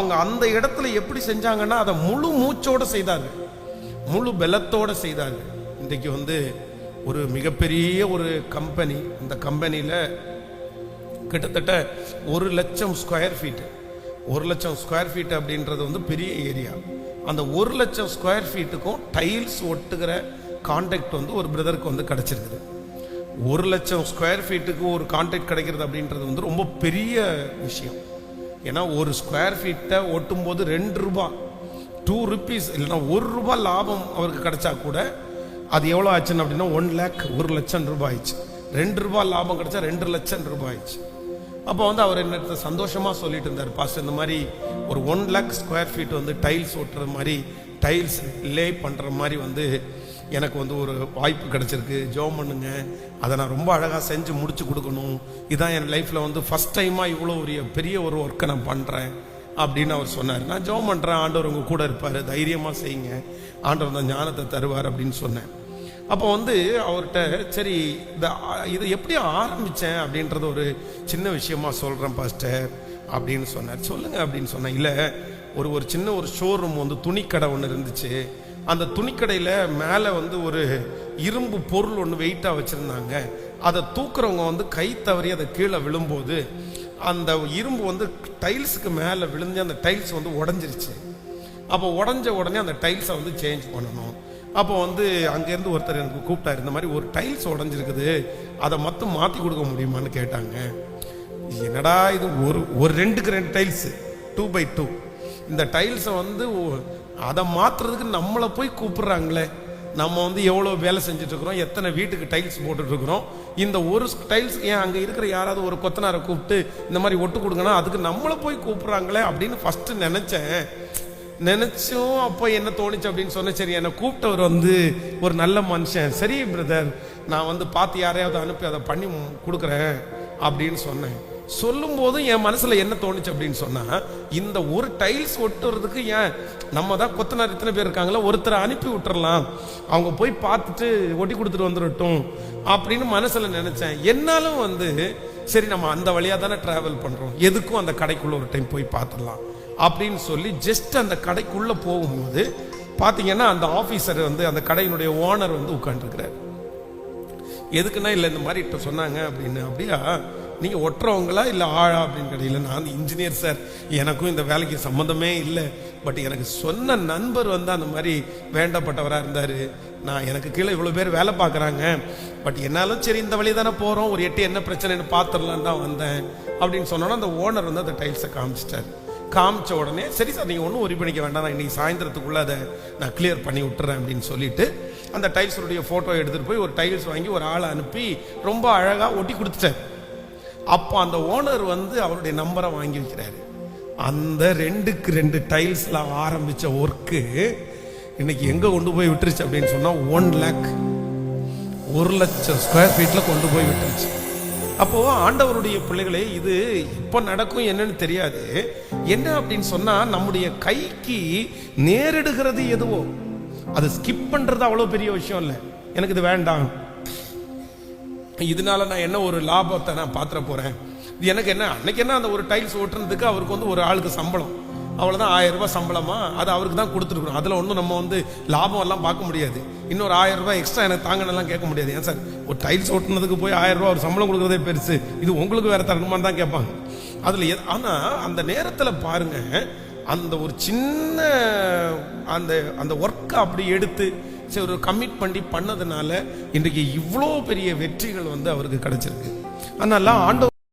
அவங்க அந்த இடத்துல எப்படி செஞ்சாங்கன்னா அதை முழு மூச்சோட செய்தார்கள் முழு பலத்தோட செய்தார்கள் இன்றைக்கு வந்து ஒரு மிகப்பெரிய ஒரு கம்பெனி அந்த கம்பெனியில் கிட்டத்தட்ட ஒரு லட்சம் ஸ்கொயர் ஃபீட்டு ஒரு லட்சம் ஸ்கொயர் ஃபீட் அப்படின்றது வந்து பெரிய ஏரியா அந்த ஒரு லட்சம் ஸ்கொயர் ஃபீட்டுக்கும் டைல்ஸ் ஒட்டுகிற கான்டாக்ட் வந்து ஒரு பிரதருக்கு வந்து கிடச்சிருக்குது. ஒரு லட்சம் ஸ்கொயர் ஃபீட்டுக்கு ஒரு கான்டாக்ட் கிடைக்கிறது அப்படின்றது வந்து ரொம்ப பெரிய விஷயம். ஏன்னா ஒரு ஸ்கொயர் ஃபீட்டை ஒட்டும் போது ரெண்டு ரூபா. டூ ருபீஸ் இல்லைன்னா ஒரு ரூபா லாபம் அவருக்கு கிடைச்சா கூட அது எவ்வளோ ஆச்சுன்னு அப்படின்னா ஒன் லேக் ஒரு லட்சம் ரூபாய் ஆயிடுச்சு ரெண்டு ரூபா லாபம் கிடைச்சா ரெண்டு லட்சம் ரூபாய் ஆயிடுச்சு அப்போ வந்து அவர் என்ன சந்தோஷமாக சொல்லிட்டு இருந்தார். பாஸ் இந்த மாதிரி ஒரு ஒன் லேக் ஸ்கொயர் ஃபீட் வந்து டைல்ஸ் ஒட்டுற மாதிரி டைல்ஸ் லே பண்ணுற மாதிரி வந்து எனக்கு வந்து ஒரு வாய்ப்பு கிடச்சிருக்கு. ஜோம் பண்ணுங்க. அதை நான் ரொம்ப அழகாக செஞ்சு முடிச்சு கொடுக்கணும். இதான் என் லைஃப்பில் வந்து ஃபஸ்ட் டைமாக இவ்வளோ ஒரு பெரிய ஒரு ஒர்க்கை நான் பண்ணுறேன் அப்படின்னு அவர் சொன்னார். நான் ஜோம் பண்ணுறேன் ஆண்டவர் உங்கள் கூட இருப்பார். தைரியமாக செய்யுங்க. ஆண்டவர் தான் ஞானத்தை தருவார் அப்படின்னு சொன்னேன். அப்போ வந்து அவர்கிட்ட சரி இந்த இது எப்படி ஆரம்பித்தேன் அப்படின்றது ஒரு சின்ன விஷயமா சொல்கிறேன் பாஸ்டர் அப்படின்னு சொன்னார். சொல்லுங்கள் அப்படின்னு சொன்னேன். இல்லை ஒரு ஒரு சின்ன ஒரு ஷோரூம் வந்து துணிக்கடை ஒன்று இருந்துச்சு. அந்த துணிக்கடையில் மேலே வந்து ஒரு இரும்பு பொருள் ஒன்று வெயிட்டாக வச்சுருந்தாங்க. அதை தூக்குறவங்க வந்து கை தவறி அதை கீழே விழும்போது அந்த இரும்பு வந்து டைல்ஸுக்கு மேலே விழுந்து அந்த டைல்ஸ் வந்து உடஞ்சிருச்சு. அப்போ உடஞ்ச உடனே அந்த டைல்ஸை வந்து சேஞ்ச் பண்ணணும். அப்போ வந்து அங்கேருந்து ஒருத்தர் எனக்கு கூப்பிட்டாரு இந்த மாதிரி ஒரு டைல்ஸ் உடஞ்சிருக்குது. அதை மட்டும் மாற்றி கொடுக்க முடியுமான்னு கேட்டாங்க. என்னடா இது ஒரு ஒரு ரெண்டுக்கு ரெண்டு டைல்ஸு டூ பை டூ இந்த டைல்ஸை வந்து அதை மாற்றுறதுக்கு நம்மளை போய் கூப்பிடுறாங்களே. நம்ம வந்து எவ்வளோ வேலை செஞ்சுட்டு இருக்கிறோம் எத்தனை வீட்டுக்கு டைல்ஸ் போட்டுட்ருக்குறோம் இந்த ஒரு டைல்ஸ் ஏன் அங்கே இருக்கிற யாராவது ஒரு கொத்தனாரை கூப்பிட்டு இந்த மாதிரி ஒட்டு கொடுங்கன்னா அதுக்கு நம்மளை போய் கூப்பிட்றாங்களே அப்படின்னு ஃபஸ்ட்டு நினச்சேன். நினச்சும் அப்போ என்ன தோணுச்சு அப்படின்னு சொன்ன சரி என்னை கூப்பிட்டவர் வந்து ஒரு நல்ல மனுஷன். சரி பிரதர் நான் வந்து பார்த்து யாரையாவது அனுப்பி அதை பண்ணி மு- கொடுக்குறேன் அப்படின்னு சொன்னேன். சொல்லும் போதும் என் மனசுல என்ன தோணுச்சு அப்படின்னு சொன்னா இந்த ஒரு டைல்ஸ் ஒட்டுறதுக்கு ஏன் நம்ம தான் கொத்தனார் இத்தனை பேர் இருக்காங்களா? ஒருத்தரை அனுப்பி விட்டுறலாம். அவங்க போய் பார்த்துட்டு ஒட்டி கொடுத்துட்டு வந்துடட்டும் அப்படின்னு மனசுல நினைச்சேன். என்னாலும் வந்து சரி நம்ம அந்த வழியா தானே டிராவல் பண்றோம். எதுக்கும் அந்த கடைக்குள்ள ஒரு டைம் போய் பார்த்துடலாம் அப்படின்னு சொல்லி ஜஸ்ட் அந்த கடைக்குள்ள போகும்போது பாத்தீங்கன்னா அந்த ஆபீசர் வந்து அந்த கடையினுடைய ஓனர் வந்து உட்காந்துருக்கிறார் எதுக்குன்னா இல்லை இந்த மாதிரி இப்போ சொன்னாங்க அப்படின்னு. அப்படியா? நீங்கள் ஒட்டுறவங்களா இல்லை ஆழா அப்படின்னு கிடையில நான் இன்ஜினியர் சார் எனக்கும் இந்த வேலைக்கு சம்மந்தமே இல்லை. பட் எனக்கு சொன்ன நண்பர் வந்து அந்த மாதிரி வேண்டப்பட்டவராக இருந்தார். நான் எனக்கு கீழே இவ்வளோ பேர் வேலை பார்க்குறாங்க. பட் என்னாலும் சரி இந்த வழி தானே போகிறோம் ஒரு எட்டு என்ன பிரச்சனைன்னு பார்த்துடலான்னு தான் வந்தேன். அப்படின்னு சொன்னோன்னா அந்த ஓனர் வந்து அந்த டைல்ஸை காமிச்சிட்டார். காமிச்ச உடனே சரி சார் நீங்கள் ஒன்றும் ஒரி பண்ணிக்க வேண்டாம். நான் இன்றைக்கி சாயந்தரத்துக்குள்ளே அதை நான் கிளியர் பண்ணி விட்டுறேன் அப்படின்னு சொல்லிட்டு அந்த டைல்ஸுடைய ஃபோட்டோ எடுத்துகிட்டு போய் ஒரு டைல்ஸ் வாங்கி ஒரு ஆளை அனுப்பி ரொம்ப அழகாக ஒட்டி கொடுத்துட்டேன் அப்போ அந்த ஓனர் வந்து அவருடைய நம்பரை வாங்கி வைக்கிறாரு அந்த ரெண்டுக்கு ரெண்டு டைல்ஸில் ஆரம்பித்த ஒர்க்கு இன்னைக்கு எங்கே கொண்டு போய் விட்டுருச்சு அப்படின்னு சொன்னால் ஒன் லேக் ஒரு லட்சம் ஸ்கொயர் ஃபீட்டில் கொண்டு போய் விட்டுருச்சு. அப்போது ஆண்டவருடைய பிள்ளைகளே இது இப்போ நடக்கும் என்னன்னு தெரியாது. என்ன அப்படின்னு சொன்னால் நம்முடைய கைக்கு நேரிடுகிறது எதுவோ. அது ஸ்கிப் பண்ணுறது அவ்வளோ பெரிய விஷயம் இல்லை. எனக்கு இது வேண்டாம். இதனால நான் என்ன ஒரு லாபத்தை நான் பாத்திர போறேன்? இது எனக்கு என்ன அன்னைக்கு என்ன அந்த ஒரு டைல்ஸ் ஓட்டுறதுக்கு அவருக்கு வந்து ஒரு ஆளுக்கு சம்பளம். அவ்வளோதான் ஆயிரம் ரூபாய் சம்பளமா? அது அவருக்கு தான் கொடுத்துருக்கணும். அதில் ஒன்றும் நம்ம வந்து லாபம் எல்லாம் பார்க்க முடியாது. இன்னொரு ஆயிரம் ரூபாய் எக்ஸ்ட்ரா எனக்கு தாங்கலாம் கேட்க முடியாது. ஏன் சார் ஒரு டைல்ஸ் ஓட்டுனதுக்கு போய் ஆயிரம் ரூபாய் ஒரு சம்பளம் கொடுக்குறதே பெருசு. இது உங்களுக்கு வேற தரணுமான்னு தான் கேட்பாங்க. அதில் எ ஆனால் அந்த நேரத்தில் பாருங்க அந்த ஒரு சின்ன அந்த அந்த ஒர்க்கை அப்படி எடுத்து சரி ஒரு கமிட் பண்ணி பண்ணதுனால இன்றைக்கு இவ்வளோ பெரிய வெற்றிகள் வந்து அவருக்கு கிடைச்சிருக்கு. அதனால ஆண்டவர்